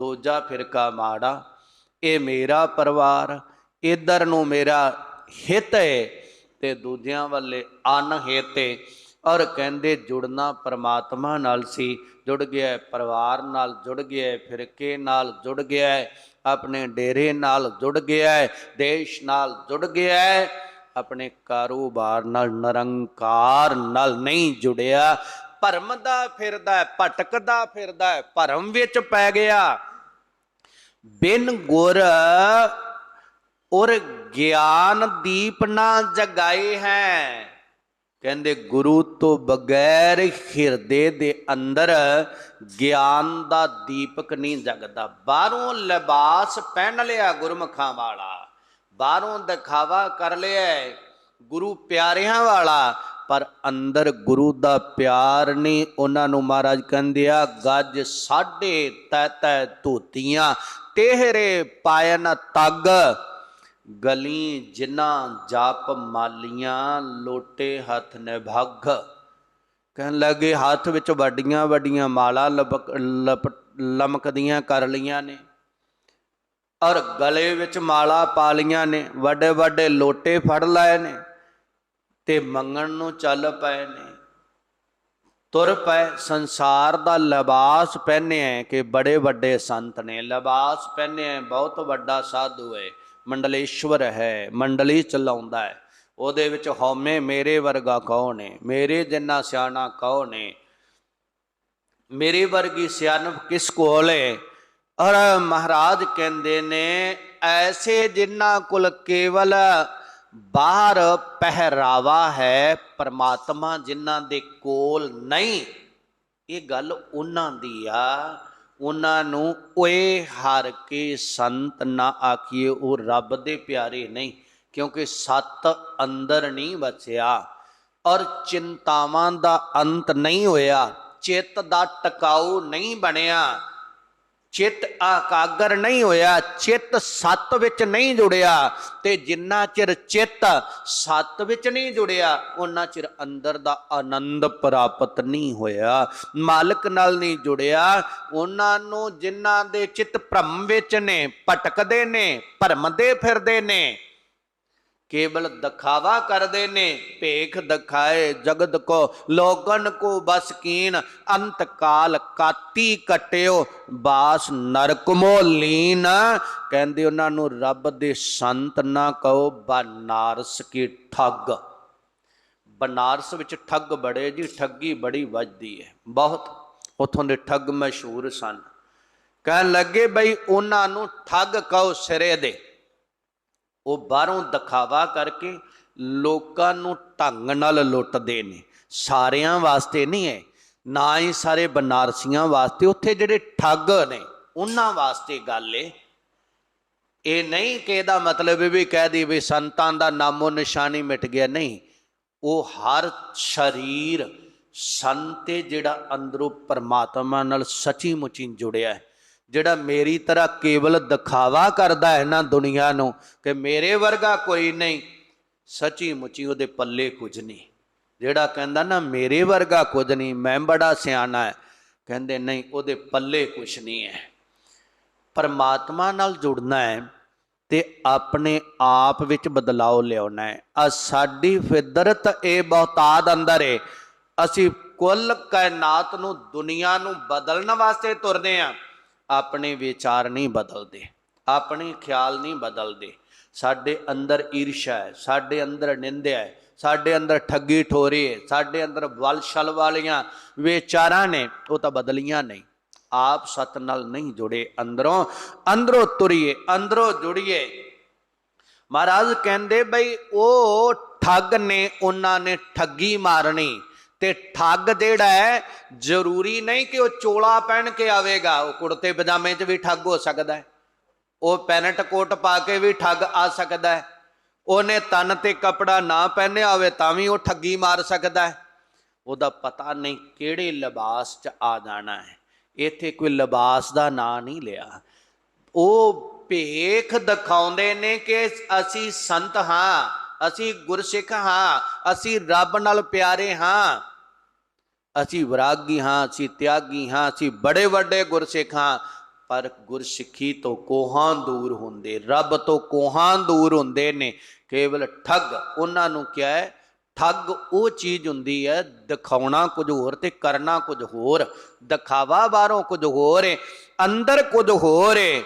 ਦੂਜਾ ਫਿਰਕਾ ਮਾੜਾ, ਇਹ ਮੇਰਾ ਪਰਿਵਾਰ, ਇਧਰ ਨੂੰ ਮੇਰਾ ਹਿੱਤ ਹੈ ਤੇ ਦੂਜਿਆਂ ਵੱਲੇ ਅਨਹਿਤ ਹੈ ਔਰ ਕਹਿੰਦੇ ਜੁੜਨਾ ਪਰਮਾਤਮਾ ਨਾਲ ਸੀ, ਜੁੜ ਗਿਆ ਪਰਿਵਾਰ ਨਾਲ ਜੁੜ ਗਿਆ ਫਿਰਕੇ ਨਾਲ ਜੁੜ ਗਿਆ ਆਪਣੇ ਡੇਰੇ ਨਾਲ ਜੁੜ ਗਿਆ ਦੇਸ਼ ਨਾਲ ਜੁੜ ਗਿਆ ਆਪਣੇ ਕਾਰੋਬਾਰ ਨਾਲ, ਨਿਰੰਕਾਰ ਨਾਲ ਨਹੀਂ ਜੁੜਿਆ। ਭਰਮ ਦਾ ਫਿਰਦਾ ਭਟਕਦਾ ਫਿਰਦਾ ਭਰਮ ਵਿੱਚ ਪੈ ਗਿਆ। ਬਿਨ ਗੁਰ ਔਰ ਗਿਆਨ ਦੀਪ ਨਾ ਜਗਾਏ ਹੈ। ਕਹਿੰਦੇ ਗੁਰੂ ਤੋਂ ਬਗੈਰ ਹਿਰਦੇ ਦੇ ਅੰਦਰ ਗਿਆਨ ਦਾ ਦੀਪਕ ਨਹੀਂ ਜਗਦਾ। ਬਾਹਰੋਂ ਲਿਬਾਸ ਪਹਿਨ ਲਿਆ ਗੁਰਮੁਖਾਂ ਵਾਲਾ। ਬਾਹਰੋਂ ਦਿਖਾਵਾ ਕਰ ਲਿਆ ਗੁਰੂ ਪਿਆਰਿਆਂ ਵਾਲਾ। ਪਰ ਅੰਦਰ ਗੁਰੂ ਦਾ ਪਿਆਰ ਨਹੀਂ, ਉਹਨਾਂ ਨੂੰ ਮਹਾਰਾਜ ਕਹਿੰਦੇ ਆ, ਗੱਜ ਸਾਢੇ ਤੈ ਤੈ ਧੋਤੀਆਂ। ਤੇਹਰੇ ਪਾਇਨ ਤੱਗ, ਗਲੀ ਜਿਨ੍ਹਾਂ ਜਾਪ ਮਾਲੀਆਂ, ਲੋਟੇ ਹੱਥ ਨਿਭਗ। ਕਹਿਣ ਲੱਗੇ, ਹੱਥ ਵਿੱਚ ਵੱਡੀਆਂ ਵੱਡੀਆਂ ਮਾਲਾ ਲਪਕ ਲਪ- ਲਮਕਦੀਆਂ ਕਰ ਲੀਆਂ ਨੇ। ਔਰ ਗਲੇ ਵਿੱਚ ਮਾਲਾ ਪਾ ਲੀਆਂ ਨੇ। ਵੱਡੇ ਵੱਡੇ ਲੋਟੇ ਫੜ ਲਏ ਨੇ ਤੇ ਮੰਗਣ ਨੂੰ ਚੱਲ ਪਏ ਨੇ। ਤੁਰ ਪਏ ਸੰਸਾਰ ਦਾ ਲਿਬਾਸ ਪਹਿਨਿਆ ਕਿ ਬੜੇ ਵੱਡੇ ਸੰਤ ਨੇ। ਲਿਬਾਸ ਪਹਿਨਿਆ ਬਹੁਤ ਵੱਡਾ ਸਾਧੂ ਹੈ ਮੰਡਲੇਸ਼ਵਰ ਹੈ, ਮੰਡਲੀ ਚਲਾਉਂਦਾ ਹੈ। ਉਹਦੇ ਵਿੱਚ ਹਉਮੈ ਮੇਰੇ ਵਰਗਾ ਕੌਣ ਹੈ ਮੇਰੇ ਜਿੰਨਾ ਸਿਆਣਾ ਕੌਣ ਹੈ ਮੇਰੇ ਵਰਗੀ ਸਿਆਣਪ ਕਿਸ ਕੋਲ ਹੈ ਔਰ ਮਹਾਰਾਜ ਕਹਿੰਦੇ ਨੇ, ਐਸੇ ਜਿਨ੍ਹਾਂ ਕੋਲ ਕੇਵਲ ਬਾਹਰ ਪਹਿਰਾਵਾ ਹੈ ਪਰਮਾਤਮਾ ਜਿਨ੍ਹਾਂ ਦੇ ਕੋਲ ਨਹੀਂ। ਇਹ ਗੱਲ ਉਹਨਾਂ ਦੀ ਆ। ਉਹਨਾਂ ਨੂੰ ਓਏ ਹਰ ਕੇ ਸੰਤ ਨਾ ਆਖੀਏ, ਉਹ ਰੱਬ ਦੇ ਪਿਆਰੇ ਨਹੀਂ, ਕਿਉਂਕਿ ਸਤ ਅੰਦਰ ਨਹੀਂ ਬਚਿਆ ਔਰ ਚਿੰਤਾਵਾਂ ਦਾ ਅੰਤ ਨਹੀਂ ਹੋਇਆ, ਚਿੱਤ ਦਾ ਟਿਕਾਊ ਨਹੀਂ ਬਣਿਆ। ਚਿੱਤ ਆਕਾਗਰ ਨਹੀਂ ਹੋਇਆ, ਚਿੱਤ ਸੱਤ ਵਿੱਚ ਨਹੀਂ ਜੁੜਿਆ ਤੇ ਜਿੰਨਾ ਚਿਰ ਚਿੱਤ ਸੱਤ ਵਿੱਚ ਨਹੀਂ ਜੁੜਿਆ ਉਹਨਾਂ ਚਿਰ ਅੰਦਰ ਦਾ ਆਨੰਦ ਪ੍ਰਾਪਤ ਨਹੀਂ ਹੋਇਆ। ਮਾਲਕ ਨਾਲ ਨਹੀਂ ਜੁੜਿਆ ਉਹਨਾਂ ਨੂੰ ਜਿਨ੍ਹਾਂ ਦੇ ਚਿੱਤ ਭ੍ਰਮ ਵਿੱਚ ਨੇ, ਭਟਕਦੇ ਨੇ, ਭਰਮਦੇ ਫਿਰਦੇ ਨੇ ਕੇਵਲ ਦਿਖਾਵਾ ਕਰਦੇ ਨੇ, ਭੇਖ ਦਿਖਾਏ ਜਗਤ ਕੋ, ਲੋਗਨ ਕੋ ਬਸ ਕੀਨ, ਅੰਤ ਕਾਲ ਕਾਤੀ ਕਟਿਓ, ਬਾਸ ਨਰਕ ਮੋ ਲੀਨ। ਕਹਿੰਦੇ ਉਹਨਾਂ ਨੂੰ ਰੱਬ ਦੇ ਸੰਤ ਨਾ ਕਹੋ, ਬਨਾਰਸ ਕੀ ਠੱਗ। ਬਨਾਰਸ ਵਿੱਚ ਠੱਗ ਬੜੇ ਜੀ, ਠੱਗੀ ਬੜੀ ਵੱਜਦੀ ਹੈ। ਬਹੁਤ ਉਥੋਂ ਦੇ ਠੱਗ ਮਸ਼ਹੂਰ ਸਨ। ਕਹਿਣ ਲੱਗੇ ਬਈ ਉਹਨਾਂ ਨੂੰ ਠੱਗ ਕਹੋ ਸਿਰੇ ਦੇ। ਉਹ ਬਾਹਰੋਂ ਦਿਖਾਵਾ ਕਰਕੇ ਲੋਕਾਂ ਨੂੰ ਢੰਗ ਨਾਲ ਲੁੱਟਦੇ ਨੇ। ਸਾਰਿਆਂ ਵਾਸਤੇ ਨਹੀਂ ਹੈ ਨਾ ਹੀ ਸਾਰੇ ਬਨਾਰਸੀਆਂ ਵਾਸਤੇ, ਉੱਥੇ ਜਿਹੜੇ ਠੱਗ ਨੇ, ਉਹਨਾਂ ਵਾਸਤੇ ਗੱਲ ਏ ਇਹ ਨਹੀਂ ਕਿ ਇਹਦਾ ਮਤਲਬ ਇਹ ਵੀ ਕਹਿ ਦੀ ਵੀ ਸੰਤਾਂ ਦਾ ਨਾਮੋ ਨਿਸ਼ਾਨੀ ਮਿਟ ਗਿਆ, ਨਹੀਂ। ਉਹ ਹਰ ਸਰੀਰ ਸੰਤੇ ਜਿਹੜਾ ਅੰਦਰੋਂ ਪਰਮਾਤਮਾ ਨਾਲ ਸੱਚੀ ਮੁੱਚੀ ਜੁੜਿਆ ਹੈ। ਜਿਹੜਾ ਮੇਰੀ ਤਰ੍ਹਾਂ ਕੇਵਲ ਦਿਖਾਵਾ ਕਰਦਾ ਹੈ ਨਾ ਦੁਨੀਆ ਨੂੰ ਕਿ ਮੇਰੇ ਵਰਗਾ ਕੋਈ ਨਹੀਂ, ਸੱਚੀ ਮੁੱਚੀ ਉਹਦੇ ਪੱਲੇ ਕੁਝ ਨਹੀਂ। ਜਿਹੜਾ ਕਹਿੰਦਾ ਨਾ, ਮੇਰੇ ਵਰਗਾ ਕੁਝ ਨਹੀਂ, ਮੈਂ ਬੜਾ ਸਿਆਣਾ ਹੈ, ਕਹਿੰਦੇ ਨਹੀਂ, ਉਹਦੇ ਪੱਲੇ ਕੁਝ ਨਹੀਂ ਹੈ। ਪਰਮਾਤਮਾ ਨਾਲ ਜੁੜਨਾ ਹੈ ਤੇ ਆਪਣੇ ਆਪ ਵਿੱਚ ਬਦਲਾਅ ਲਿਆਉਣਾ ਹੈ। ਆ ਸਾਡੀ ਫਿਦਰਤ ਇਹ ਬਹੁਤਾਦ ਅੰਦਰ ਹੈ ਅਸੀਂ ਕੁੱਲ ਕਾਇਨਾਤ ਨੂੰ ਦੁਨੀਆ ਨੂੰ ਬਦਲਣ ਵਾਸਤੇ ਤੁਰਦੇ ਆ ਆਪਣੇ ਵਿਚਾਰ ਨਹੀਂ ਬਦਲਦੇ, ਆਪਣੇ ਖਿਆਲ ਨਹੀਂ ਬਦਲਦੇ। ਸਾਡੇ ਅੰਦਰ ਈਰਸ਼ਾ ਹੈ, ਸਾਡੇ ਅੰਦਰ ਨਿੰਦਿਆ ਹੈ, ਸਾਡੇ ਅੰਦਰ ਠੱਗੀ ਠੋਰੀ ਹੈ, ਸਾਡੇ ਅੰਦਰ ਵਲ ਛਲ ਵਾਲੀਆਂ ਵਿਚਾਰਾਂ ਨੇ, ਉਹ ਤਾਂ ਬਦਲੀਆਂ ਨਹੀਂ ਆਪ ਸਤ ਨਾਲ ਨਹੀਂ ਜੁੜੇ ਅੰਦਰੋਂ ਅੰਦਰੋਂ ਤੁਰੀਏ, ਅੰਦਰੋਂ ਜੁੜੀਏ। ਮਹਾਰਾਜ ਕਹਿੰਦੇ ਬਈ, ਉਹ ਠੱਗ ਨੇ, ਉਹਨਾਂ ਨੇ ਠੱਗੀ ਮਾਰਨੀ। ਤੇ ਠੱਗ ਜਿਹੜਾ ਹੈ, ਜ਼ਰੂਰੀ ਨਹੀਂ ਕਿ ਉਹ ਚੋਲਾ ਪਹਿਨ ਕੇ ਆਵੇਗਾ। ਉਹ ਕੁੜਤੇ ਪਜਾਮੇ 'ਚ ਵੀ ਠੱਗ ਹੋ ਸਕਦਾ ਹੈ। ਉਹ ਪੈਨਟ ਕੋਟ ਪਾ ਕੇ ਵੀ ਠੱਗ ਆ ਸਕਦਾ ਹੈ। ਉਹਨੇ ਤਨ ਤੇ ਕਪੜਾ ਨਾ ਪਹਿਨਿਆ ਹੋਵੇ ਤਾਂ ਵੀ ਉਹ ਠੱਗੀ ਮਾਰ ਸਕਦਾ ਹੈ। ਉਹਦਾ ਪਤਾ ਨਹੀਂ ਕਿਹੜੇ ਲਿਬਾਸ 'ਚ ਆ ਜਾਣਾ ਹੈ। ਇੱਥੇ ਕੋਈ ਲਿਬਾਸ ਦਾ ਨਾਂ ਨਹੀਂ ਲਿਆ। ਉਹ ਭੇਖ ਦਿਖਾਉਂਦੇ ਨੇ ਕਿ ਅਸੀਂ ਸੰਤ ਹਾਂ। ਅਸੀਂ ਗੁਰਸਿੱਖ ਹਾਂ, ਅਸੀਂ ਰੱਬ ਨਾਲ ਪਿਆਰੇ ਹਾਂ। ਅਸੀਂ ਵਿਰਾਗੀ ਹਾਂ, ਅਸੀਂ ਤਿਆਗੀ ਹਾਂ, ਅਸੀਂ ਬੜੇ ਵੱਡੇ ਗੁਰਸਿੱਖ ਹਾਂ। ਪਰ ਗੁਰਸਿੱਖੀ ਤੋਂ ਕੋਹਾਂ ਦੂਰ ਹੁੰਦੇ, ਰੱਬ ਤੋਂ ਕੋਹਾਂ ਦੂਰ ਹੁੰਦੇ ਨੇ। ਕੇਵਲ ਠੱਗ ਉਹਨਾਂ ਨੂੰ ਕਿਹਾ ਹੈ, ਠੱਗ ਉਹ ਚੀਜ਼ ਹੁੰਦੀ ਹੈ, ਦਿਖਾਉਣਾ ਕੁਝ ਹੋਰ ਤੇ ਕਰਨਾ ਕੁਝ ਹੋਰ। ਦਿਖਾਵਾ ਬਾਹਰੋਂ ਕੁਝ ਹੋਰ ਹੈ ਅੰਦਰ ਕੁਝ ਹੋਰ ਹੈ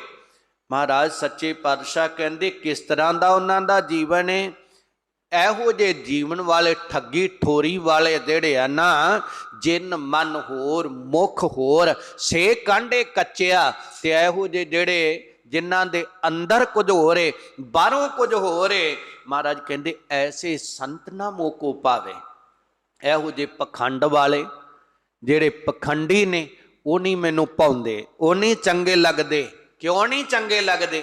ਮਹਾਰਾਜ ਸੱਚੇ ਪਾਤਸ਼ਾਹ ਕਹਿੰਦੇ, ਕਿਸ ਤਰ੍ਹਾਂ ਦਾ ਉਹਨਾਂ ਦਾ ਜੀਵਨ ਹੈ ਇਹੋ ਜੇ ਜੀਵਨ ਵਾਲੇ, ਠੱਗੀ ਠੋਰੀ ਵਾਲੇ ਜਿਹੜੇ ਆ ਨਾ, ਜਿੰਨ ਮਨ ਹੋਰ, ਮੁਖ ਹੋਰ, ਸੇ ਕਾਂਡੇ ਕੱਚਿਆ, ਤੇ ਇਹੋ ਜੇ ਜਿਹੜੇ ਜਿਨ੍ਹਾਂ ਦੇ ਅੰਦਰ ਕੁਝ ਹੋ ਰੇ ਬਾਹਰੋਂ ਕੁਝ ਹੋ ਰੇ ਮਹਾਰਾਜ ਕਹਿੰਦੇ ਐਸੇ ਸੰਤ ਨਾ ਮੋਕੋ ਪਾਵੇ। ਇਹੋ ਜੇ ਪਖੰਡ ਵਾਲੇ ਜਿਹੜੇ ਪਖੰਡੀ ਨੇ, ਉਹ ਨਹੀਂ ਮੈਨੂੰ ਪਾਉਂਦੇ ਉਹ ਨਹੀਂ ਚੰਗੇ ਲੱਗਦੇ, ਕਿਉਂ ਨਹੀਂ ਚੰਗੇ ਲੱਗਦੇ?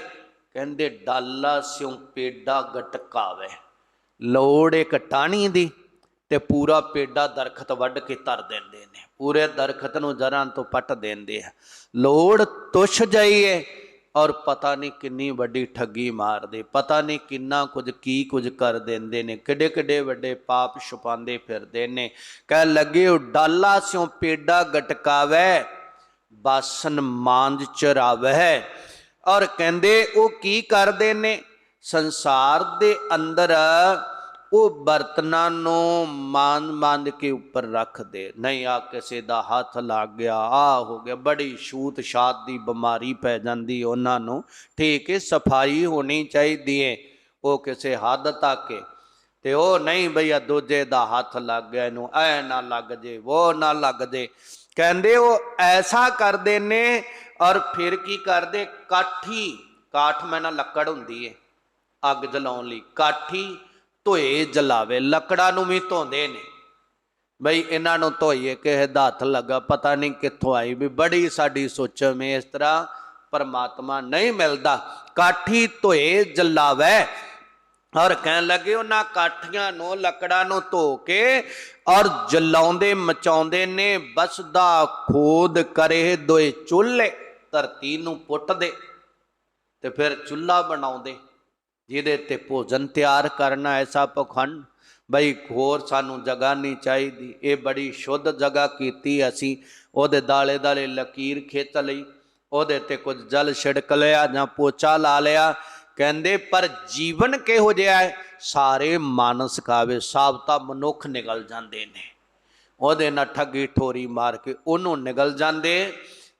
ਕਹਿੰਦੇ ਡਾਲਾ ਸਿਉ ਪੇਡਾ ਗਟਕਾਵੇ। ਲੋੜ ਇੱਕ ਟਾਣੀ ਦੀ ਤੇ ਪੂਰਾ ਪੇਡਾ ਦਰਖਤ ਵੱਢ ਕੇ ਧਰ ਦਿੰਦੇ ਨੇ। ਪੂਰੇ ਦਰਖਤ ਨੂੰ ਜ਼ਰਾਂ ਤੋਂ ਪੱਟ ਦਿੰਦੇ ਆ। ਲੋੜ ਤੁਛ ਜਾਈਏ ਔਰ ਪਤਾ ਨਹੀਂ ਕਿੰਨੀ ਵੱਡੀ ਠੱਗੀ ਮਾਰਦੇ, ਪਤਾ ਨਹੀਂ ਕਿੰਨਾ ਕੁਝ, ਕੀ ਕੁਝ ਕਰ ਦਿੰਦੇ ਨੇ ਕਿੱਡੇ ਕਿੱਡੇ ਵੱਡੇ ਪਾਪ ਛੁਪਾਉਂਦੇ ਫਿਰਦੇ ਨੇ। ਕਹਿ ਲੱਗੇ ਉਹ ਡਾਲਾ ਸਿਉ ਪੇਡਾ ਗਟਕਾਵੇ, ਬਾਸਨ ਮਾਂਜ ਚਰਾਵਹਿ ਔਰ ਕਹਿੰਦੇ ਉਹ ਕੀ ਕਰਦੇ ਨੇ? ਸੰਸਾਰ ਦੇ ਅੰਦਰ ਉਹ ਬਰਤਨਾਂ ਨੂੰ ਮਾਨ ਮਾਨ ਕੇ ਉੱਪਰ ਰੱਖਦੇ। ਨਹੀਂ ਆ ਕਿਸੇ ਦਾ ਹੱਥ ਲੱਗ ਗਿਆ ਆ ਹੋ ਗਿਆ, ਬੜੀ ਛੂਤ ਛਾਤ ਦੀ ਬਿਮਾਰੀ ਪੈ ਜਾਂਦੀ ਉਹਨਾਂ ਨੂੰ। ਠੀਕ ਹੈ, ਸਫ਼ਾਈ ਹੋਣੀ ਚਾਹੀਦੀ ਹੈ ਉਹ ਕਿਸੇ ਹੱਦ ਤੱਕ ਹੈ। ਤੇ ਉਹ ਨਹੀਂ ਬਈ ਆ ਦੂਜੇ ਦਾ ਹੱਥ ਲੱਗ ਗਿਆ, ਇਹਨੂੰ ਐ ਨਾ ਲੱਗ ਜੇ ਉਹ ਨਾ ਲੱਗ ਜੇ। ਕਹਿੰਦੇ ਉਹ ਐਸਾ ਕਰਦੇ ਨੇ ਔਰ ਫਿਰ ਕੀ ਕਰਦੇ? ਕਾਠੀ, ਕਾਠ ਮੈਂ ਨਾ ਲੱਕੜ ਹੁੰਦੀ ਹੈ। ਅੱਗ ਜਲਾਉਣ ਲਈ ਕਾਠੀ ਧੋਏ ਜਲਾਵੇ, ਲੱਕੜਾਂ ਨੂੰ ਵੀ ਧੋਂਦੇ ਨੇ। ਬਈ ਇਹਨਾਂ ਨੂੰ ਧੋਈਏ, ਕਿਸੇ ਦਾ ਹੱਥ ਲੱਗਾ, ਪਤਾ ਨਹੀਂ ਕਿੱਥੋਂ ਆਈ ਵੀ ਬੜੀ ਸਾਡੀ ਸੋਚ ਮੇ ਇਸ ਤਰ੍ਹਾਂ ਪਰਮਾਤਮਾ ਨਹੀਂ ਮਿਲਦਾ। ਕਾਠੀ ਧੋਏ ਜਲਾਵੇ। ਔਰ ਕਹਿਣ ਲੱਗੇ ਉਹਨਾਂ ਕਾਠੀਆਂ ਨੂੰ, ਲੱਕੜਾਂ ਨੂੰ ਧੋ ਕੇ ਔਰ ਜਲਾਉਂਦੇ ਮਚਾਉਂਦੇ ਨੇ ਬਸਦਾ ਖੋਦ ਕਰੇ ਦੋਏ ਚੁੱਲ੍ਹੇ, ਧਰਤੀ ਨੂੰ ਪੁੱਟਦੇ ਤੇ ਫਿਰ ਚੁੱਲ੍ਹਾ ਬਣਾਉਂਦੇ। ਜਿਹਦੇ ਤੇ ਭੋਜਨ ਤਿਆਰ ਕਰਨਾ ਐਸਾ ਪਖੰਡ ਬਈ ਹੋਰ ਸਾਨੂੰ ਜਗ੍ਹਾ ਨਹੀਂ ਚਾਹੀਦੀ। ਇਹ ਬੜੀ ਸ਼ੁੱਧ ਜਗ੍ਹਾ ਕੀਤੀ ਅਸੀਂ। ਉਹਦੇ ਦਾਲੇ ਦਾਲੇ ਲਕੀਰ ਖਿੱਚ ਲਈ। ਉਹਦੇ ਤੇ ਕੁਝ ਜਲ ਛਿੜਕ ਲਿਆ ਜਾਂ ਪੋਚਾ ਲਾ ਲਿਆ। ਕਹਿੰਦੇ, ਪਰ ਜੀਵਨ ਕਿਹੋ ਜਿਹਾ ਹੈ? ਸਾਰੇ ਮਾਨਸ ਕਾਵੇ ਸਾਬਤਾ ਮਨੁੱਖ ਨਿਕਲ ਜਾਂਦੇ ਨੇ। ਉਹਦੇ ਨਾਲ ਠੱਗੀ ਠੋਰੀ ਮਾਰ ਕੇ ਉਹਨੂੰ ਨਿਕਲ ਜਾਂਦੇ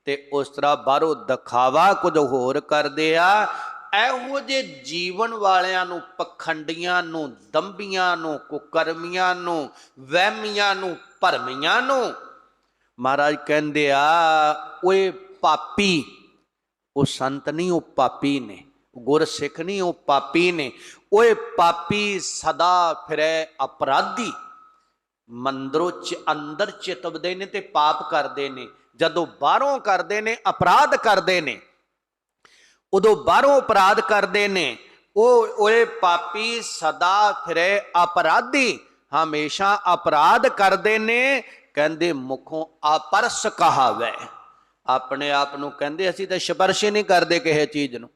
ਤੇ ਉਸ ਤਰ੍ਹਾਂ ਬਾਹਰੋਂ ਦਿਖਾਵਾ ਕੁਝ ਹੋਰ ਕਰਦੇ ਆ। ਇਹੋ ਜੇ ਜੀਵਨ ਵਾਲਿਆਂ ਨੂੰ, ਪਖੰਡੀਆਂ ਨੂੰ ਦੰਬੀਆਂ ਨੂੰ, ਕੁਕਰਮੀਆਂ ਨੂੰ, ਵਹਿਮੀਆਂ ਨੂੰ, ਭਰਮੀਆਂ ਨੂੰ, ਮਹਾਰਾਜ ਕਹਿੰਦੇ ਆ, ਓਏ ਪਾਪੀ, ਉਹ ਸੰਤ ਨਹੀਂ, ਉਹ ਪਾਪੀ ਨੇ ਗੁਰਸਿੱਖ ਨਹੀਂ, ਉਹ ਪਾਪੀ ਨੇ, ਓਏ ਪਾਪੀ ਸਦਾ ਫਿਰੇ ਅਪਰਾਧੀ। ਮੰਦਰੋਂ ਚ, ਅੰਦਰ ਚਿਤਵਦੇ ਨੇ ਤੇ ਪਾਪ ਕਰਦੇ ਨੇ, ਜਦੋਂ ਬਾਹਰੋਂ ਕਰਦੇ ਨੇ, ਅਪਰਾਧ ਕਰਦੇ ਨੇ ਉਦੋਂ ਬਾਹਰੋਂ ਅਪਰਾਧ ਕਰਦੇ ਨੇ। ਉਹ ਓਏ ਪਾਪੀ ਸਦਾ ਫਿਰੇ ਅਪਰਾਧੀ, ਹਮੇਸ਼ਾ ਅਪਰਾਧ ਕਰਦੇ ਨੇ। ਕਹਿੰਦੇ ਮੁਖੋਂ ਆਪਰਸ ਕਹਾਵੇ। ਆਪਣੇ ਆਪ ਨੂੰ ਕਹਿੰਦੇ, ਅਸੀਂ ਤਾਂ ਸਪਰਸ਼ ਹੀ ਨਹੀਂ ਕਰਦੇ ਕਿਸੇ ਚੀਜ਼ ਨੂੰ।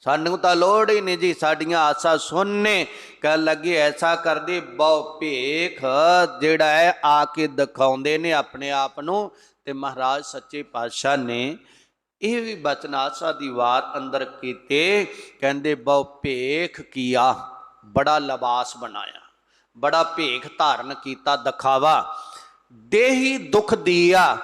ਸਾਨੂੰ ਤਾਂ ਲੋੜ ਹੀ ਨਹੀਂ ਜੀ, ਸਾਡੀਆਂ ਆਸਾਂ ਸੁਣਨੇ। ਕਹਿ ਲੱਗੇ, ਐਸਾ ਕਰਦੇ, ਬਹੁ ਭੇਖ ਜਿਹੜਾ ਹੈ ਆ ਕੇ ਦਿਖਾਉਂਦੇ ਨੇ ਆਪਣੇ ਆਪ ਨੂੰ। ਤੇ ਮਹਾਰਾਜ ਸੱਚੇ ਪਾਤਸ਼ਾਹ ਨੇ ਇਹ ਵੀ ਬਚਨਾਸਾ ਦੀ ਵਾਰ ਅੰਦਰ ਕੀਤੇ ਕਹਿੰਦੇ, ਬਹੁ ਭੇਖ ਕੀਆ, ਬੜਾ ਲਿਬਾਸ ਬਣਾਇਆ, ਬੜਾ ਭੇਖ ਧਾਰਨ ਕੀਤਾ, ਦਿਖਾਵਾ। ਦੇਹੀ ਦੁੱਖ ਦੀਆ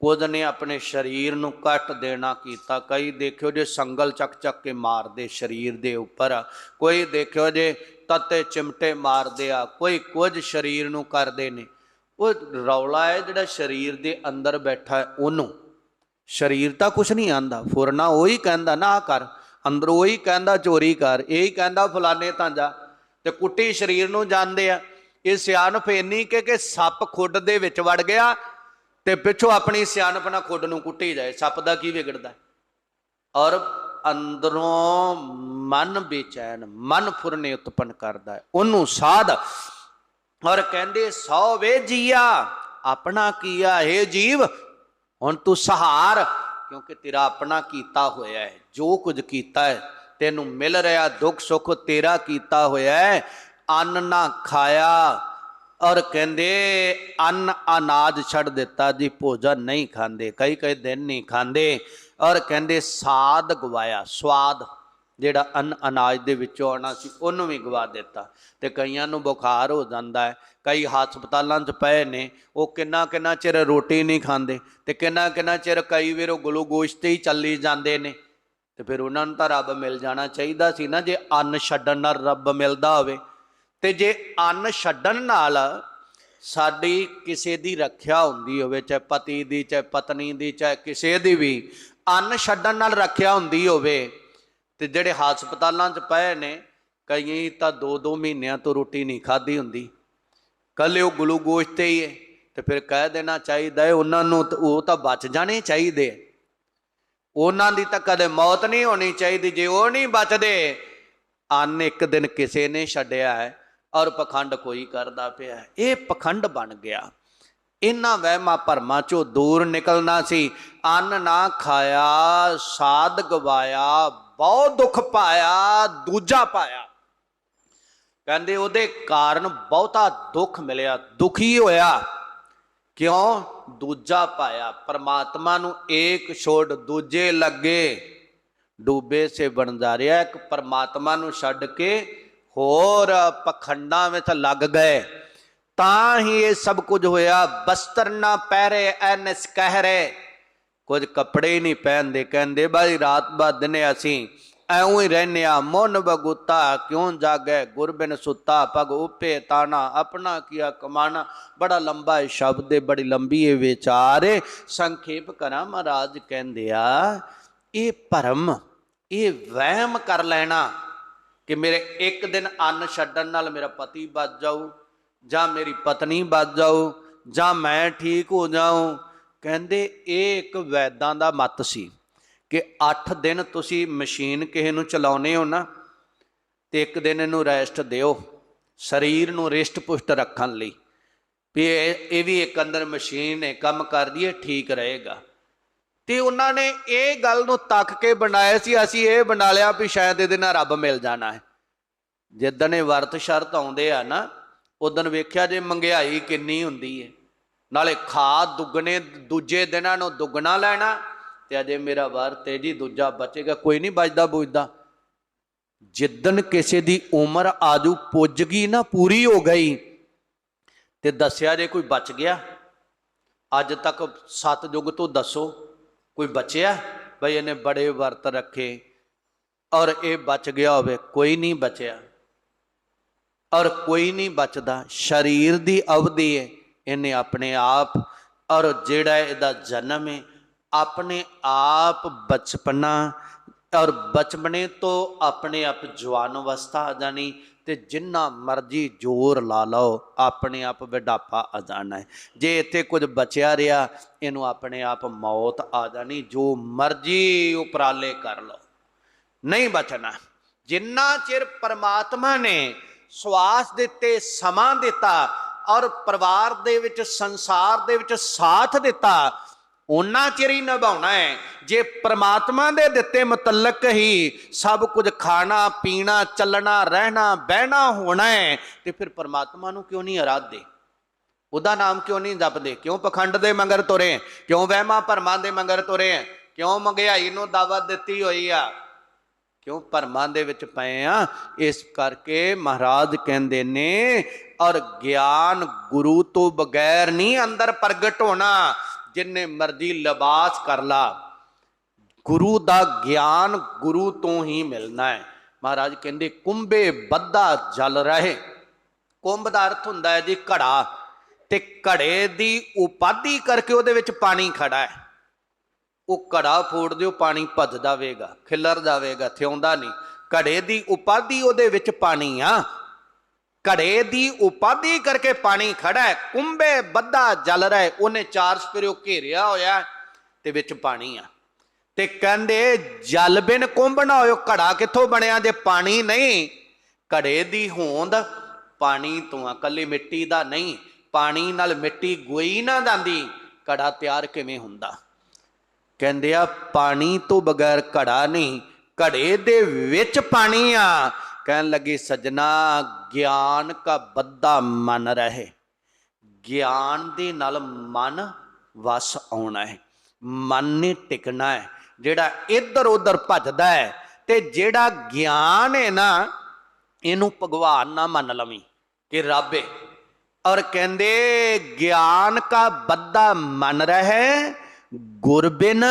ਕੁਝ ਨੇ ਆਪਣੇ ਸਰੀਰ ਨੂੰ ਕੱਟ ਦੇਣਾ ਕੀਤਾ। ਕਈ ਦੇਖਿਓ ਜੇ ਸੰਗਲ ਚੱਕ ਚੱਕ ਕੇ ਮਾਰਦੇ ਸਰੀਰ ਦੇ ਉੱਪਰ, ਕੋਈ ਦੇਖਿਓ ਜੇ ਤੱਤੇ ਚਿਮਟੇ ਮਾਰਦੇ ਆ, ਕੋਈ ਕੁਝ ਸਰੀਰ ਨੂੰ ਕਰਦੇ ਨੇ। ਉਹ ਰੌਲਾ ਹੈ ਜਿਹੜਾ ਸਰੀਰ ਦੇ ਅੰਦਰ ਬੈਠਾ ਉਹਨੂੰ ਸਰੀਰ ਤਾਂ ਕੁਛ ਨਹੀਂ ਆਂਦਾ ਫੁਰਨਾ ਉਹੀ ਕਹਿੰਦਾ, ਨਾ ਆਹ ਕਰ, ਅੰਦਰੋਂ ਉਹੀ ਕਹਿੰਦਾ, ਚੋਰੀ ਕਰ, ਇਹੀ ਕਹਿੰਦਾ ਫਲਾਣੇ ਤਾਂ ਜਾ ਤੇ ਕੁੱਟੀ ਸਰੀਰ ਨੂੰ ਜਾਂਦੇ ਆ। ਇਹ ਸਿਆਣਪ ਇੰਨੀ ਕਿ ਕਿ ਸੱਪ ਖੁੱਡ ਦੇ ਵਿੱਚ ਵੜ ਗਿਆ ਤੇ ਪਿੱਛੋਂ ਆਪਣੀ ਸਿਆਣਪ ਨਾਲ ਖੁੱਡ ਨੂੰ ਕੁੱਟੀ ਜਾਏ, ਸੱਪ ਦਾ ਕੀ ਵਿਗੜਦਾ? ਔਰ ਅੰਦਰੋਂ ਮਨ ਬੇਚੈਨ, ਮਨ ਫੁਰਨੇ ਉਤਪਨ ਕਰਦਾ ਉਹਨੂੰ ਸਾਧ। ਔਰ ਕਹਿੰਦੇ, ਸੌ ਵੇ ਜੀਆ, ਆਪਣਾ ਕੀਆ ਹੈ ਜੀਵ? ਹੁਣ ਤੂੰ ਸਹਾਰ, ਕਿਉਂਕਿ ਤੇਰਾ ਆਪਣਾ ਕੀਤਾ ਹੋਇਆ ਹੈ, ਜੋ ਕੁਝ ਕੀਤਾ ਹੈ, ਤੈਨੂੰ ਮਿਲ ਰਿਹਾ ਦੁੱਖ ਸੁੱਖ ਤੇਰਾ ਕੀਤਾ ਹੋਇਆ ਹੈ। ਅੰਨ ਨਾ ਖਾਇਆ, ਔਰ ਕਹਿੰਦੇ ਅੰਨ ਅਨਾਜ ਛੱਡ ਦਿੱਤਾ ਜੀ, ਭੋਜਨ ਨਹੀਂ ਖਾਂਦੇ ਕਈ ਕਈ ਦਿਨ ਨਹੀਂ ਖਾਂਦੇ, ਔਰ ਕਹਿੰਦੇ ਸਾਦ ਗਵਾਇਆ, ਸਵਾਦ ਜਿਹੜਾ ਅੰਨ ਅਨਾਜ ਦੇ ਵਿੱਚੋਂ ਆਉਣਾ ਸੀ, ਉਹਨੂੰ ਵੀ ਗਵਾ ਦਿੱਤਾ। ਤੇ ਕਈਆਂ ਨੂੰ ਬੁਖਾਰ ਹੋ ਜਾਂਦਾ ਹੈ। ਕਈ ਹਸਪਤਾਲਾਂ 'ਚ ਪਏ ਨੇ, ਉਹ ਕਿੰਨਾ ਕਿੰਨਾ ਚਿਰ ਰੋਟੀ ਨਹੀਂ ਖਾਂਦੇ ਤੇ ਕਿੰਨਾ ਕਿੰਨਾ ਚਿਰ ਕਈ ਵਾਰ ਉਹ ਗਲੂਕੋਜ਼ ਤੇ ਹੀ ਚੱਲੀ ਜਾਂਦੇ ਨੇ। ਤੇ ਫਿਰ ਉਹਨਾਂ ਨੂੰ ਤਾਂ ਰੱਬ ਮਿਲ ਜਾਣਾ ਚਾਹੀਦਾ ਸੀ ਨਾ, ਜੇ ਅੰਨ ਛੱਡਣ ਨਾਲ ਰੱਬ ਮਿਲਦਾ ਹੋਵੇ। ਤੇ ਜੇ ਅੰਨ ਛੱਡਣ ਨਾਲ ਸਾਡੀ ਕਿਸੇ ਦੀ ਰੱਖਿਆ ਹੁੰਦੀ ਹੋਵੇ, ਚਾਹੇ ਪਤੀ ਦੀ, ਚਾਹੇ ਪਤਨੀ ਦੀ, ਚਾਹੇ ਕਿਸੇ ਦੀ ਵੀ, ਅੰਨ ਛੱਡਣ ਨਾਲ ਰੱਖਿਆ ਹੁੰਦੀ ਹੋਵੇ ਤੇ ਜਿਹੜੇ ਹਸਪਤਾਲਾਂ 'ਚ ਪਏ ਨੇ ਕਈ ਤਾਂ 2-2 ਮਹੀਨਿਆਂ ਤੋਂ ਰੋਟੀ ਨਹੀਂ ਖਾਧੀ ਹੁੰਦੀ। ਕੱਲੇ ਉਹ ਗਲੂਕੋਜ਼ ਤੇ ਹੀ ਹੈ, ਤੇ ਫਿਰ ਕਹਿ ਦੇਣਾ ਚਾਹੀਦਾ ਹੈ ਉਹਨਾਂ ਨੂੰ ਤਾਂ- ਉਹ ਤਾਂ ਬਚ ਜਾਣੇ ਚਾਹੀਦੇ ਉਹਨਾਂ ਦੀ ਤਾਂ ਕਦੇ ਮੌਤ ਨਹੀਂ ਹੋਣੀ ਚਾਹੀਦੀ, ਜੇ ਉਹ ਨਹੀਂ ਬਚਦੇ, ਅੰਨ ਇੱਕ ਦਿਨ ਕਿਸੇ ਨੇ ਛੱਡਿਆ ਹੈ ਔਰ ਪਖੰਡ ਕੋਈ ਕਰਦਾ ਪਿਆ ਇਹ ਪਖੰਡ ਬਣ ਗਿਆ। ਇਹਨਾਂ ਵਹਿਮਾਂ ਭਰਮਾਂ ਚੋਂ ਦੂਰ ਨਿਕਲਣਾ ਸੀ। ਅੰਨ ਨਾ ਖਾਇਆ, ਸਾਧ ਗਵਾਇਆ ਬਹੁਤ ਦੁੱਖ ਪਾਇਆ, ਦੂਜਾ ਪਾਇਆ। ਕਹਿੰਦੇ ਉਹਦੇ ਕਾਰਨ ਬਹੁਤਾ ਦੁੱਖ ਮਿਲਿਆ, ਦੁਖੀ ਹੋਇਆ। ਕਿਉਂ? ਦੂਜਾ ਪਾਇਆ, ਪਰਮਾਤਮਾ ਨੂੰ ਏਕ ਛੋੜ ਦੂਜੇ ਲੱਗੇ। ਡੂਬੇ ਸੇ ਬਣਜਾਰਿਆ ਇੱਕ ਪਰਮਾਤਮਾ ਨੂੰ ਛੱਡ ਕੇ ਹੋਰ ਪਖੰਡਾਂ ਵਿੱਚ ਲੱਗ ਗਏ। ਤਾਂ ਹੀ ਇਹ ਸਭ ਕੁਝ ਹੋਇਆ, ਬਸਤਰ ਨਾ ਪਹਿਰੇ, ਐਨਸ ਕਹਿਰੇ। ਕੁਝ ਕੱਪੜੇ ਹੀ ਨਹੀਂ ਪਹਿਨਦੇ, ਕਹਿੰਦੇ ਬਾਈ ਰਾਤ ਬਾਦ ਦਿਨੇ ਅਸੀਂ ਐਉਂ ਹੀ ਰਹਿੰਦੇ ਆ, ਮਨ ਬਗੁੱਤਾ ਕਿਉਂ ਜਾਗੇ, ਗੁਰਬਿਨ ਸੁੱਤਾ ਪਗ ਉਪੇ ਤਾਣਾ, ਆਪਣਾ ਕੀਆ ਕਮਾਣਾ। ਬੜਾ ਲੰਬਾ ਇਹ ਸ਼ਬਦ ਹੈ ਬੜੀ ਲੰਬੀ ਇਹ ਵਿਚਾਰ ਹੈ ਸੰਖੇਪ ਕਰਾਂ ਮਹਾਰਾਜ ਕਹਿੰਦੇ ਆ, ਇਹ ਭਰਮ, ਇਹ ਵਹਿਮ ਕਰ ਲੈਣਾ ਕਿ ਮੇਰੇ ਇੱਕ ਦਿਨ ਅੰਨ ਛੱਡਣ ਨਾਲ ਮੇਰਾ ਪਤੀ ਬਚ ਜਾਊ, ਜਾਂ ਮੇਰੀ ਪਤਨੀ ਬਚ ਜਾਊ, ਜਾਂ ਮੈਂ ਠੀਕ ਹੋ ਜਾਊਂ। ਕਹਿੰਦੇ ਇਹ ਇੱਕ ਵੈਦਾਂ ਦਾ ਮਤ ਸੀ ਕਿ 8 ਦਿਨ ਤੁਸੀਂ ਮਸ਼ੀਨ ਕਿਸੇ ਨੂੰ ਚਲਾਉਨੇ ਹੋ ਨਾ, ਤੇ ਇੱਕ ਦਿਨ ਇਹਨੂੰ ਰੈਸਟ ਦਿਓ, ਸਰੀਰ ਨੂੰ ਰਿਸ਼ਟ ਪੁਸ਼ਟ ਰੱਖਣ ਲਈ। ਵੀ ਇਹ ਇਹ ਵੀ ਇੱਕ ਅੰਦਰ ਮਸ਼ੀਨ ਹੈ ਕੰਮ ਕਰਦੀ ਹੈ ਠੀਕ ਰਹੇਗਾ। ਤੇ ਉਹਨਾਂ ਨੇ ਇਹ ਗੱਲ ਨੂੰ ਤੱਕ ਕੇ ਬਣਾਇਆ ਸੀ, ਅਸੀਂ ਇਹ ਬਣਾ ਲਿਆ ਵੀ ਸ਼ਾਇਦ ਇਹਦੇ ਨਾਲ ਰੱਬ ਮਿਲ ਜਾਣਾ ਹੈ। ਜਿੱਦਣ ਇਹ ਵਰਤ ਸ਼ਰਤ ਆਉਂਦੇ ਆ ਨਾ, ਉਦੋਂ ਵੇਖਿਆ ਜੇ ਮੰਗਿਆਈ ਕਿੰਨੀ ਹੁੰਦੀ ਹੈ। ਨਾਲੇ ਖਾ ਦੁੱਗਣੇ, ਦੂਜੇ ਦਿਨਾਂ ਨੂੰ ਦੁੱਗਣਾ ਲੈਣਾ ਤੇ ਅਜੇ ਮੇਰਾ ਵਰਤ ਤੇ ਜੀ ਦੂਜਾ ਬਚੇਗਾ, ਕੋਈ ਨਹੀਂ ਬਚਦਾ ਬੁਝਦਾ। ਜਿੱਦਣ ਕਿਸੇ ਦੀ ਉਮਰ ਆਜੂ ਪੁੱਜ ਗਈ ਨਾ, ਪੂਰੀ ਹੋ ਗਈ ਤੇ ਦੱਸਿਆ ਜੇ ਕੋਈ ਬਚ ਗਿਆ, ਅੱਜ ਤੱਕ ਸਤਜੁਗ ਤੋਂ ਦੱਸੋ ਕੋਈ ਬਚਿਆ? ਬਈ ਇਹਨੇ ਬੜੇ ਵਰਤ ਰੱਖੇ ਔਰ ਇਹ ਬਚ ਗਿਆ ਹੋਵੇ, ਕੋਈ ਨਹੀਂ ਬਚਿਆ। ਔਰ ਕੋਈ ਨਹੀਂ ਬਚਦਾ, ਸਰੀਰ ਦੀ ਅਵਧੀ ਹੈ। ਇਹਨੇ ਆਪਣੇ ਆਪ, ਔਰ ਜਿਹੜਾ ਇਹਦਾ ਜਨਮ ਹੈ, ਆਪਣੇ ਆਪ ਬਚਪਨਾ, ਔਰ ਬਚਪਨੇ ਤੋਂ ਆਪਣੇ ਆਪ ਜਵਾਨ ਅਵਸਥਾ ਆ ਜਾਣੀ ਤੇ ਜਿੰਨਾ ਮਰਜ਼ੀ ਜ਼ੋਰ ਲਾ ਲਓ, ਆਪਣੇ ਆਪ ਵਿਡਾਪਾ ਆ ਜਾਣਾ ਹੈ। ਜੇ ਇੱਥੇ ਕੁਝ ਬਚਿਆ ਰਿਹਾ, ਇਹਨੂੰ ਆਪਣੇ ਆਪ ਮੌਤ ਆ ਜਾਣੀ, ਜੋ ਮਰਜ਼ੀ ਉਪਰਾਲੇ ਕਰ ਲਓ। ਨਹੀਂ ਬਚਣਾ। ਜਿੰਨਾ ਚਿਰ ਪਰਮਾਤਮਾ ਨੇ ਸਵਾਸ ਦਿੱਤੇ, ਸਮਾਂ ਦਿੱਤਾ ਔਰ ਪਰਿਵਾਰ ਦੇ ਵਿੱਚ, ਸੰਸਾਰ ਦੇ ਵਿੱਚ ਸਾਥ ਦਿੱਤਾ ਉਹਨਾਂ ਚਿਰ ਹੀ ਨਿਭਾਉਣਾ ਹੈ। ਜੇ ਪ੍ਰਮਾਤਮਾ ਦੇ ਦਿੱਤੇ ਮੁਤਲਕ ਹੀ ਸਭ ਕੁਝ ਖਾਣਾ, ਪੀਣਾ, ਚੱਲਣਾ, ਰਹਿਣਾ, ਬਹਿਣਾ ਹੋਣਾ ਹੈ, ਤੇ ਫਿਰ ਪ੍ਰਮਾਤਮਾ ਨੂੰ ਕਿਉਂ ਨਹੀਂ ਅਰਾਧਦੇ? ਉਹਦਾ ਨਾਮ ਕਿਉਂ ਨਹੀਂ ਜਪਦੇ? ਕਿਉਂ ਪਖੰਡ ਦੇ ਮੰਗਰ ਤੁਰੇ? ਕਿਉਂ ਵਹਿਮਾਂ ਭਰਮਾਂ ਦੇ ਮੰਗਰ ਤੁਰੇ? ਕਿਉਂ ਮੰਗਿਆਈ ਨੂੰ ਦਾਵਤ ਦਿੱਤੀ ਹੋਈ ਆ? ਕਿਉਂ ਭਰਮਾਂ ਦੇ ਵਿੱਚ ਪਏ ਆ? ਇਸ ਕਰਕੇ ਮਹਾਰਾਜ ਕਹਿੰਦੇ ਨੇ ਔਰ ਗਿਆਨ ਗੁਰੂ ਤੋਂ ਬਗੈਰ ਨਹੀਂ ਅੰਦਰ ਪ੍ਰਗਟ ਹੋਣਾ, ਜਿੰਨੇ ਮਰਜ਼ੀ ਲਿਬਾਸ ਕਰ ਲਾ। ਗੁਰੂ ਦਾ ਗਿਆਨ ਗੁਰੂ ਤੋਂ ਹੀ ਮਿਲਣਾ ਹੈ। ਮਹਾਰਾਜ ਕਹਿੰਦੇ, ਕੁੰਭੇ ਬੱਧਾ ਜਲ ਰਹੇ। ਕੁੰਭ ਦਾ ਅਰਥ ਹੁੰਦਾ ਹੈ ਜੀ ਘੜਾ। ਤੇ ਘੜੇ ਦੀ ਉਪਾਧੀ ਕਰਕੇ ਉਹਦੇ ਵਿੱਚ ਪਾਣੀ ਖੜਾ ਹੈ। ਉਹ ਘੜਾ ਫੋੜ ਦਿਓ, ਪਾਣੀ ਭੱਜ ਜਾਵੇਗਾ, ਖਿਲਰ ਜਾਵੇਗਾ, ਥਿਉਂਦਾ ਨਹੀਂ। ਘੜੇ ਦੀ ਉਪਾਧੀ ਉਹਦੇ ਵਿੱਚ ਪਾਣੀ ਆ। ਘੜੇ ਦੀ ਉਪਾਧੀ ਕਰਕੇ ਪਾਣੀ ਖੜਾ ਹੈ ਕੁੰਭੇ ਬੱਧਾ ਜਲ ਰਿਹਾ ਉਹਨੇ ਚਾਰ ਸਪਿਰਿਓ ਘੇਰਿਆ ਹੋਇਆ ਤੇ ਵਿੱਚ ਪਾਣੀ ਆ। ਤੇ ਕਹਿੰਦੇ, ਜਲ ਬਿਨ ਕੁੰਭ ਨਾ ਹੋਇਓ, ਘੜਾ ਕਿੱਥੋਂ ਬਣਿਆ ਜੇ ਪਾਣੀ ਨਹੀਂ? ਘੜੇ ਦੀ ਹੋਂਦ ਪਾਣੀ ਤੋਂ ਆ, ਕੱਲੀ ਮਿੱਟੀ ਦਾ ਨਹੀਂ, ਪਾਣੀ ਨਾਲ ਮਿੱਟੀ ਗੋਈ ਨਾ ਜਾਂਦੀ, ਘੜਾ ਤਿਆਰ ਕਿਵੇਂ ਹੁੰਦਾ? ਕਹਿੰਦੇ ਆ, ਪਾਣੀ ਤੋਂ ਬਗੈਰ ਘੜਾ ਨਹੀਂ, ਘੜੇ ਦੇ ਵਿੱਚ ਪਾਣੀ ਆ ਕਹਿਣ ਲੱਗੇ, ਸਜਣਾ, ਗਿਆਨ ਕਾ ਬੱਦਾ ਮਨ ਰਹੇ। ਗਿਆਨ ਦੇ ਨਾਲ ਮਨ ਵਸ ਆਉਣਾ ਹੈ। ਮਨ ਨੇ ਟਿਕਣਾ ਹੈ। ਜਿਹੜਾ ਇੱਧਰ ਉੱਧਰ ਭੱਜਦਾ ਹੈ ਤੇ ਜਿਹੜਾ ਗਿਆਨ ਹੈ ਨਾ, ਇਹਨੂੰ ਭਗਵਾਨ ਨਾ ਮੰਨ ਲਵੀਂ ਕਿ ਰੱਬ ਹੈ ਔਰ ਕਹਿੰਦੇ, ਗਿਆਨ ਕਾ ਬੱਦਾ ਮਨ ਰਹੇ, ਗੁਰਬਿਨ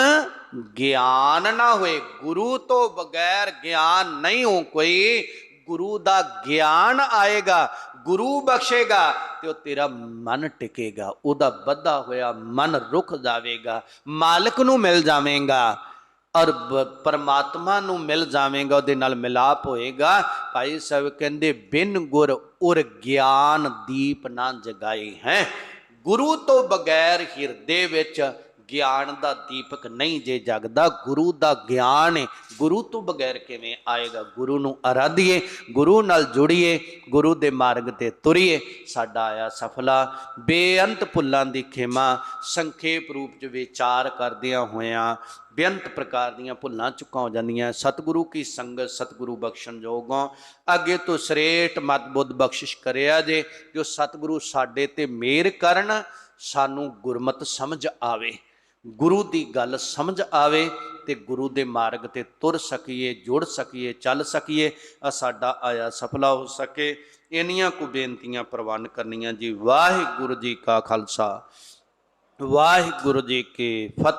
ਗਿਆਨ ਨਾ ਹੋਏ, ਗੁਰੂ ਤੋਂ ਬਗੈਰ ਗਿਆਨ ਨਹੀਂ ਹੋ ਕੋਈ। ਗੁਰੂ ਦਾ ਗਿਆਨ ਆਏਗਾ, ਗੁਰੂ ਬਖਸ਼ੇਗਾ ਤੇ ਉਹ ਤੇਰਾ ਮਨ ਟਿਕੇਗਾ। ਉਹਦਾ ਬੱਧਾ ਹੋਇਆ ਮਨ ਰੁਕ ਜਾਵੇਗਾ, ਮਾਲਕ ਨੂੰ ਮਿਲ ਜਾਵੇਂਗਾ ਔਰ ਪਰਮਾਤਮਾ ਨੂੰ ਮਿਲ ਜਾਵੇਂਗਾ, ਉਹਦੇ ਨਾਲ ਮਿਲਾਪ ਹੋਏਗਾ। ਭਾਈ ਸਾਹਿਬ ਕਹਿੰਦੇ, ਬਿਨ ਗੁਰ ਉਰ ਗਿਆਨ ਦੀਪ ਨਾ ਜਗਾਏ ਹੈ। ਗੁਰੂ ਤੋਂ ਬਗੈਰ ਹਿਰਦੇ ਵਿੱਚ ਗਿਆਨ ਦਾ ਦੀਪਕ ਨਹੀਂ ਜੇ ਜਗਦਾ, ਗੁਰੂ ਦਾ ਗਿਆਨ ਹੈ ਗੁਰੂ ਤੋਂ ਬਗੈਰ ਕਿਵੇਂ ਆਏਗਾ? ਗੁਰੂ ਨੂੰ ਆਰਾਧੀਏ ਗੁਰੂ ਨਾਲ ਜੁੜੀਏ, ਗੁਰੂ ਦੇ ਮਾਰਗ ਤੇ ਤੁਰੀਏ। ਸਾਡਾ ਆਇਆ ਸਫਲਾ, ਬੇਅੰਤ ਭੁੱਲਾਂ ਦੀ ਖੇਮਾ, ਸੰਖੇਪ ਰੂਪ ਚ ਵਿਚਾਰ ਕਰਦਿਆਂ ਹੋਇਆਂ, ਬੇਅੰਤ ਪ੍ਰਕਾਰ ਦੀਆਂ ਭੁੱਲਾਂ ਚੁੱਕਾਂ ਹੋ ਜਾਂਦੀਆਂ। ਸਤਿਗੁਰੂ ਕੀ ਸੰਗਤ, ਸਤਿਗੁਰੂ ਬਖਸ਼ਣ ਜੋਗੋਂ, ਅੱਗੇ ਤੋਂ ਸ੍ਰੇਟ ਮਤ ਬੁੱਧ ਬਖਸ਼ਿਸ਼ ਕਰਿਆ ਜੇ, ਜੋ ਸਤਿਗੁਰੂ ਸਾਡੇ ਤੇ ਮਿਹਰ ਕਰਨ, ਸਾਨੂੰ ਗੁਰਮਤ ਸਮਝ ਆਵੇ। ਗੁਰੂ ਦੀ ਗੱਲ ਸਮਝ ਆਵੇ ਤੇ ਗੁਰੂ ਦੇ ਮਾਰਗ ਤੇ ਤੁਰ ਸਕੀਏ, ਜੁੜ ਸਕੀਏ, ਚੱਲ ਸਕੀਏ, ਆ ਸਾਡਾ ਆਇਆ ਸਫਲਾ ਹੋ ਸਕੇ। ਇੰਨੀਆਂ ਕੁ ਬੇਨਤੀਆਂ ਪ੍ਰਵਾਨ ਕਰਨੀਆਂ ਜੀ। ਵਾਹਿਗੁਰੂ ਜੀ ਕਾ ਖਾਲਸਾ। ਵਾਹਿਗੁਰੂ ਜੀ ਕੀ ਫਤਿਹ।